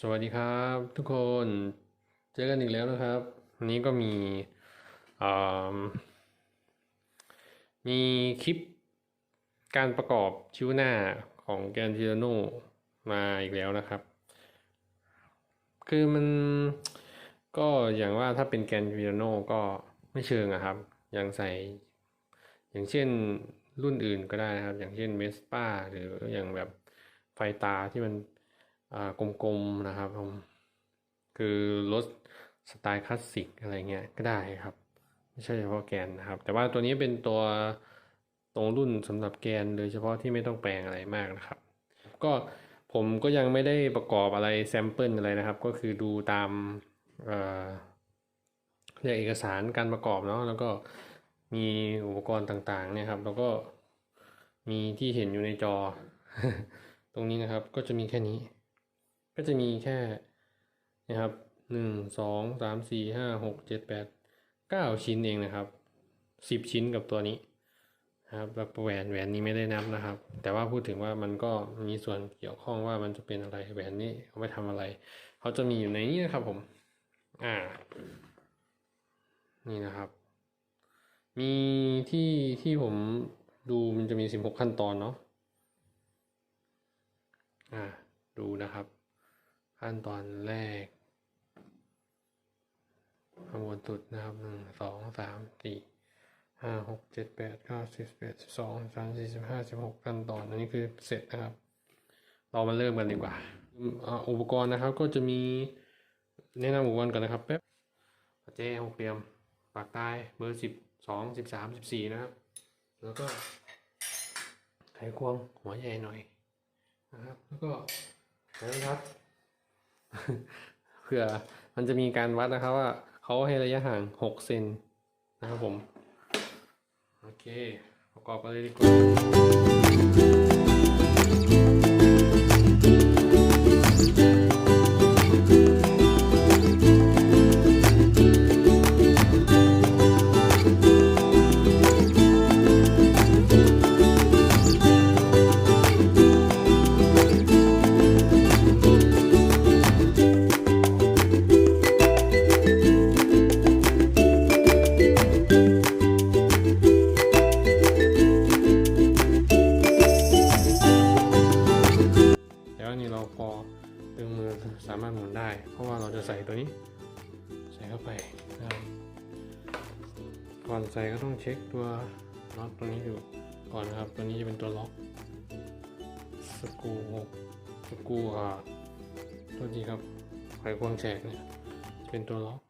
สวัสดีครับทุกคนเจอกันอีกแล้วนะครับวันนี้ก็มีมีคลิปการประกอบชิวหน้าของแกน t ิโนมาอีกแล้วนะครับ คือมันก็อย่างว่าถ้าเป็นแกน t ิโนก็ไม่เชิงอะครับอย่างใส่ อย่างเช่นรุ่นอื่นก็ได้นะครับ อย่างเช่นเ e สป้าหรืออย่างแบบไฟตาที่มัน กลมๆนะครับผมคือรถสไตล์คลาสสิกอะไรเงี้ยก็ได้ครับ ไม่ใช่เฉพาะแกนนะครับ แต่ว่าตัวนี้เป็นตัวตรงรุ่นสำหรับแกนโดยเฉพาะที่ไม่ต้องแปลงอะไรมากนะครับ ก็ผมก็ยังไม่ได้ประกอบอะไรแซมเปิลอะไรนะครับ ก็คือดูตามเอ่อเรียกเอกสารการประกอบเนาะแล้วก็มีอุปกรณ์ต่างๆเนี่ยครับ แล้วก็มีที่เห็นอยู่ในจอ ตรงนี้นะครับก็จะมีแค่นี้ ก็จะมีแค่นะครับหนึ่งสองสามสี่ห้าหกเจ็ดแปดเก้าชิ้นเองนะครับสิบชิ้นกับตัวนี้นะครับแล้วแหวนแหวนนี้ไม่ได้นับนะครับ แต่ว่าพูดถึงว่ามันก็มีส่วนเกี่ยวข้องว่ามันจะเป็นอะไรแหวนนี้เอาไปทำอะไรเขาจะมีอยู่ในนี้นะครับผม อ่า นี่นะครับ มีที่ที่ผมดูมันจะมีสิบหกขั้นตอนเนาะอ่า ดูนะครับ ขั้นตอนแรกข้างบนสุดนะครับหนึ่งสองสามสี่ห้าหกเจ็ดแปดเก้าสิบเอ็ดสิบสองสามสี่สิบห้าสิบหกขั้นตอนอันนี้คือเสร็จนะครับ เรามาเริ่มกันดีกว่าอุปกรณ์นะครับก็จะมีแนะนำอุปกรณ์ก่อนนะครับแป๊บปัจเจหกเหลี่ยมปากใต้เบอร์สิบสองสิบสามสิบสี่นะครับ แล้วก็ไขควงหัวใหญ่หน่อยนะครับ แล้วก็นะครับ เผื่อมันจะมีการวัดนะครับว่าเขาให้ระยะห่างหกเซนนะครับผม โอเค ประกอบกันเลยดีกว่า ส่ก็ต้องเช็คตัวน็อตตัวนี้อยู่ก่อนนะครับ ตัวนี้จะเป็นตัวล็อกสกูสกูอ่าตัวนี้ครับไขควงแฉกเนี่ยเป็นตัวล็อก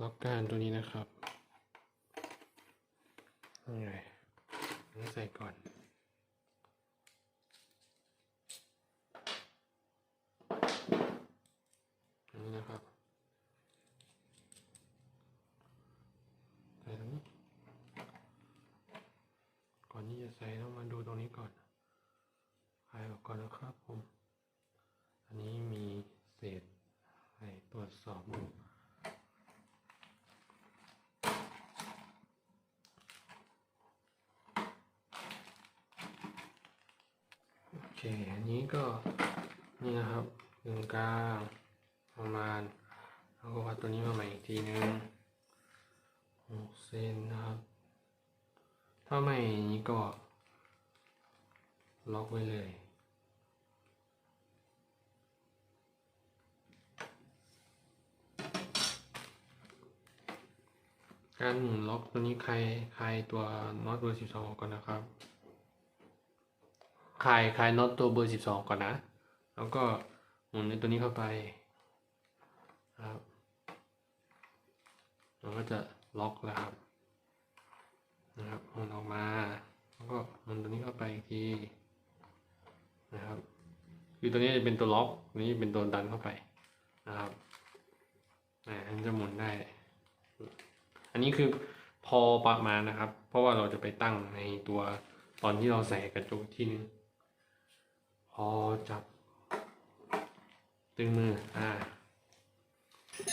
ล็อกการตัวนี้นะครับนี่ไงอันนี้ใส่ก่อนนนี้นะครับใส่ตรงนี้ ก่อนที่จต้องมาดูตรงนี้ก่อนคลายออกก่อนนะครับผม อันนี้มีเศษให้ตรวจสอบดูโอเค อันนี้ก็นี่นะครับกึ่งกลางประมาณแล้วก็วัดตัวนี้มาใหม่อีกทีนึงหกเซนนะครับ ถ้าไม่อย่างนี้ก็ ล็อกไว้เลยการหมุนล็อกตัวนี้ใครใครตัวน็อตเบอร์สิบสองก่อนนะครับคลายคลายน็อตตัวเบอร์สิบสองก่อนนะ แล้วก็หมุนในตัวนี้เข้าไปครับมันก็จะล็อกแล้วครับ นะครับหมุนออกมา แล้วก็หมุนตัวนี้เข้าไปอีกที นะครับ คือตัวนี้จะเป็นตัวล็อกนี้เป็นตัวดันเข้าไปนะครับอ่าอันนี้จะหมุนได้ อันนี้คือพอประมาณนะครับ เพราะว่าเราจะไปตั้งในตัวตอนที่เราใส่กระจกที่นึงพอจับ ตึงมืออ่า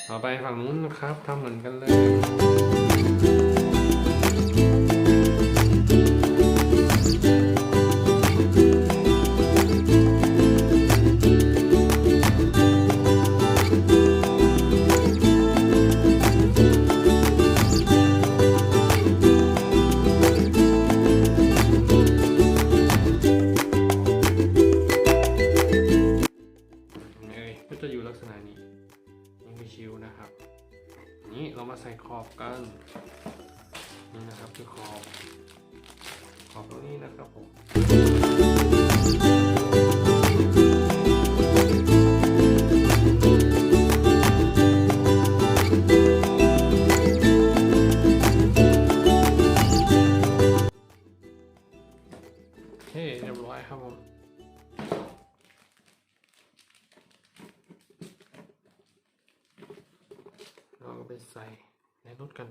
ต่อไปฝั่งนู้นนะครับทำเหมือนกันเลย ส่ในรถกัน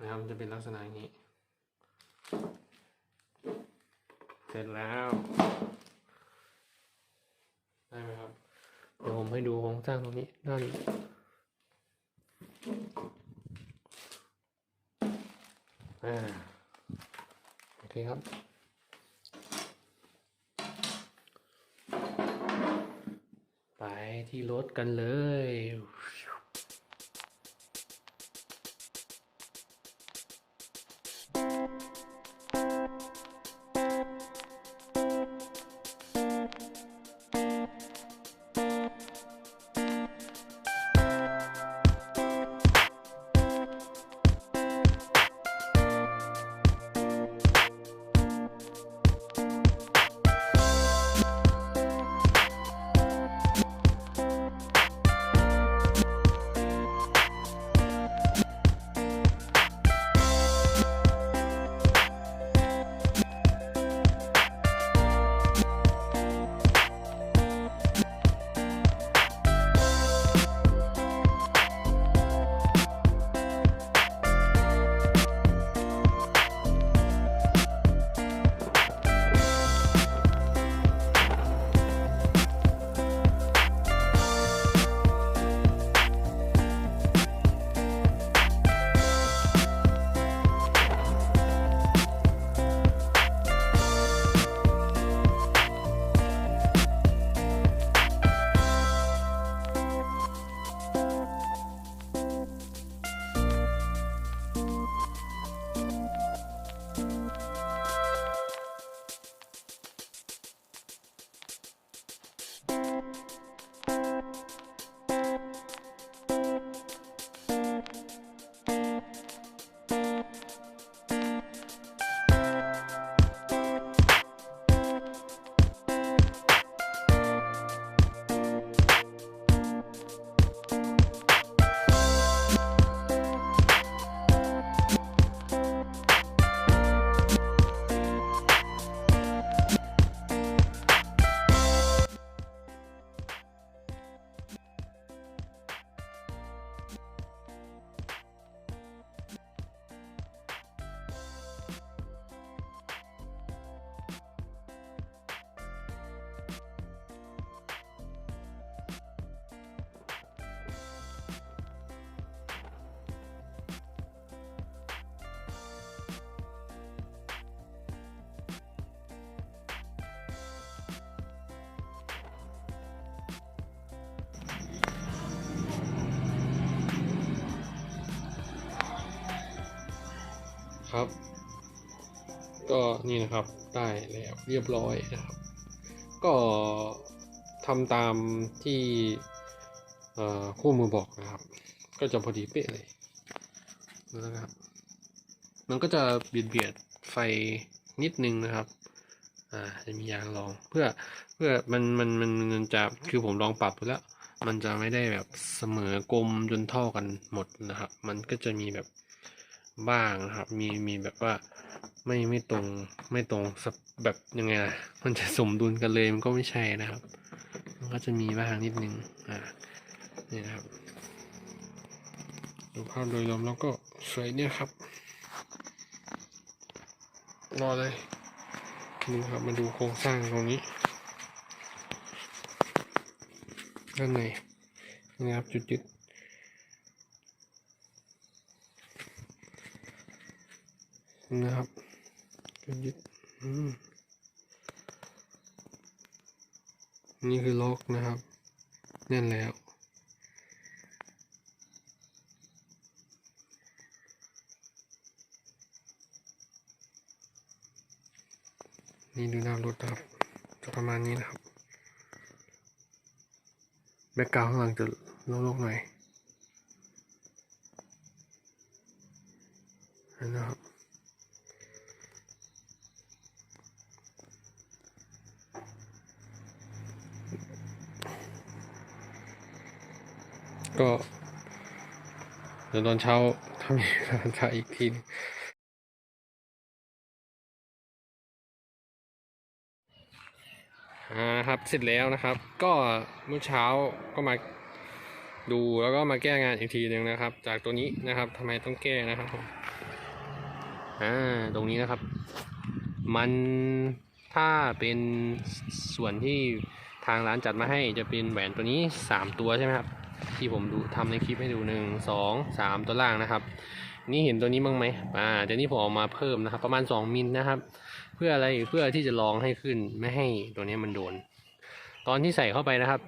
นะครับมันจะเป็นลักษณะอย่างนี้ เสร็จแล้ว ได้ไหมครับ เดี๋ยวผมให้ดูโครงสร้างตรงนี้ด้านอ่าโอเคครับไปที่รถกันเลย ครับ ก็นี่นะครับได้แล้วเรียบร้อยนะครับ ก็ทำตามที่คู่มือบอกนะครับ ก็จะพอดีเป๊ะเลยนะครับ มันก็จะเบียดเบียดไฟนิดนึงนะครับอ่าจะมียางรองเพื่อเพื่อมันมันมันมันจะคือผมลองปรับแล้ว มันจะไม่ได้แบบเสมอกลมจนเท่ากันหมดนะครับ มันก็จะมีแบบ บ้างนะครับ มีมีแบบว่าไม่ไม่ตรงไม่ตรงแบบยังไงล่ะมันจะสมดุลกันเลยมันก็ไม่ใช่นะครับ มันก็จะมีบ้างนิดนึงอ่านี่นะครับดูภาพโดยรวมแล้วก็สวยเนี่ยครับ รอเลยนี่ครับมาดูโครงสร้างตรงนี้ด้านในนี่นะครับจุดยึด นะครับจุดยึดอืมนี่คือล็อกนะครับแน่นแล้วนี่ดูหน้ารถนะครับจะประมาณนี้นะครับแบ็กกราวข้างหลังจะโล่งๆหน่อยเห็นนะครับ ก็เดี๋ยวตอนเช้าถ้ามีเวลาถ่ายอีกทีนึงอ่าครับเสร็จแล้วนะครับ ก็เมื่อเช้าก็มาดูแล้วก็มาแก้งานอีกทีหนึ่งนะครับ จากตัวนี้นะครับทำไมต้องแก้นะครับผมอ่าตรงนี้นะครับ มันถ้าเป็นส่วนที่ทางร้านจัดมาให้จะเป็นแหวนตัวนี้สามตัวใช่ไหมครับ ที่ผมดูทำในคลิปให้ดูหนึ่งสองสามตัวล่างนะครับ นี่เห็นตัวนี้บ้างไหมอ่าเดี๋ยวนี้ผมเอามาเพิ่มนะครับ ประมาณสองมิลนะครับ เพื่ออะไรเพื่อที่จะลองให้ขึ้นไม่ให้ตัวนี้มันโดน ตอนที่ใส่เข้าไปนะครับ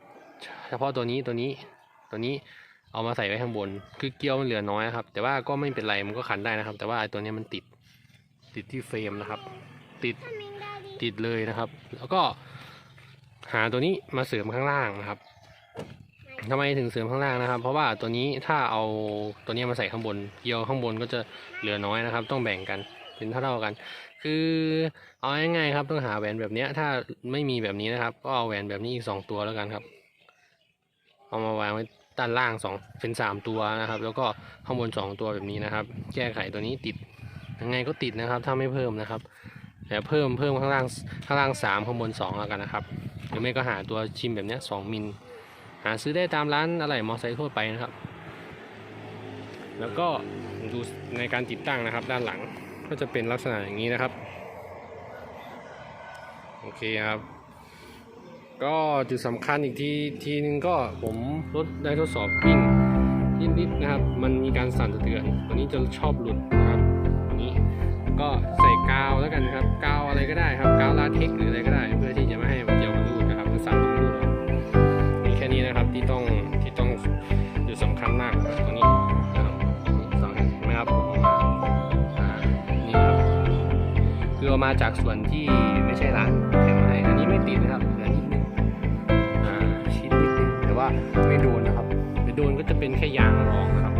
เฉพาะตัวนี้ตัวนี้ตัวนี้เอามาใส่ไว้ข้างบน คือเกลียวมันเหลือน้อยนะครับ แต่ว่าก็ไม่เป็นไรมันก็ขันได้นะครับ แต่ว่าไอ้ตัวนี้มันติดติดที่เฟรมนะครับ ติดติดเลยนะครับ แล้วก็หาตัวนี้มาเสริมข้างล่างนะครับ ทำไมถึงเสริมข้างล่างนะครับ เพราะว่าตัวนี้ถ้าเอาตัวนี้มาใส่ข้างบน เกี่ยวข้างบนก็จะเหลือน้อยนะครับ ต้องแบ่งกันเป็นเท่าๆกัน คือเอาง่ายๆครับต้องหาแหวนแบบนี้ถ้าไม่มีแบบนี้นะครับ ก็เอาแหวนแบบนี้อีกสองตัวแล้วกันครับ เอามาวางไว้ด้านล่างสองเป็นสามตัวนะครับ แล้วก็ข้างบนสองตัวแบบนี้นะครับ แก้ไขตัวนี้ติดยังไงก็ติดนะครับ ถ้าไม่เพิ่มนะครับแต่เพิ่มเพิ่มข้างล่างข้างล่างสามข้างบนสองแล้วกันนะครับ หรือไม่ก็หาตัวชิมแบบนี้ยสองมิล หาซื้อได้ตามร้านอะไรมอไซค์ทั่วไปนะครับ แล้วก็ดูในการติดตั้งนะครับ ด้านหลังก็จะเป็นลักษณะอย่างนี้นะครับ โอเคครับ ก็จุดสำคัญอีกทีทีนึงก็ผมรถได้ทดสอบวิ่งนิดๆนะครับ มันมีการสั่นสะเทือนตัวนี้จะชอบหลุดนะครับตัวนี้ก็ใส่กาวแล้วกันครับ กาวอะไรก็ได้ครับ กาวลาเทคหรืออะไรก็ได้ เพื่อที่จะไม่ให้ มาจากส่วนที่ไม่ใช่ร้านแถมมาให้อันนี้ไม่ติดนะครับเหลือนิดนึงอ่าชิ้นนิดนึงแต่ว่าไม่โดนนะครับแต่โดนก็จะเป็นแค่ยางรองนะครับก็ประมาณนี้นะครับ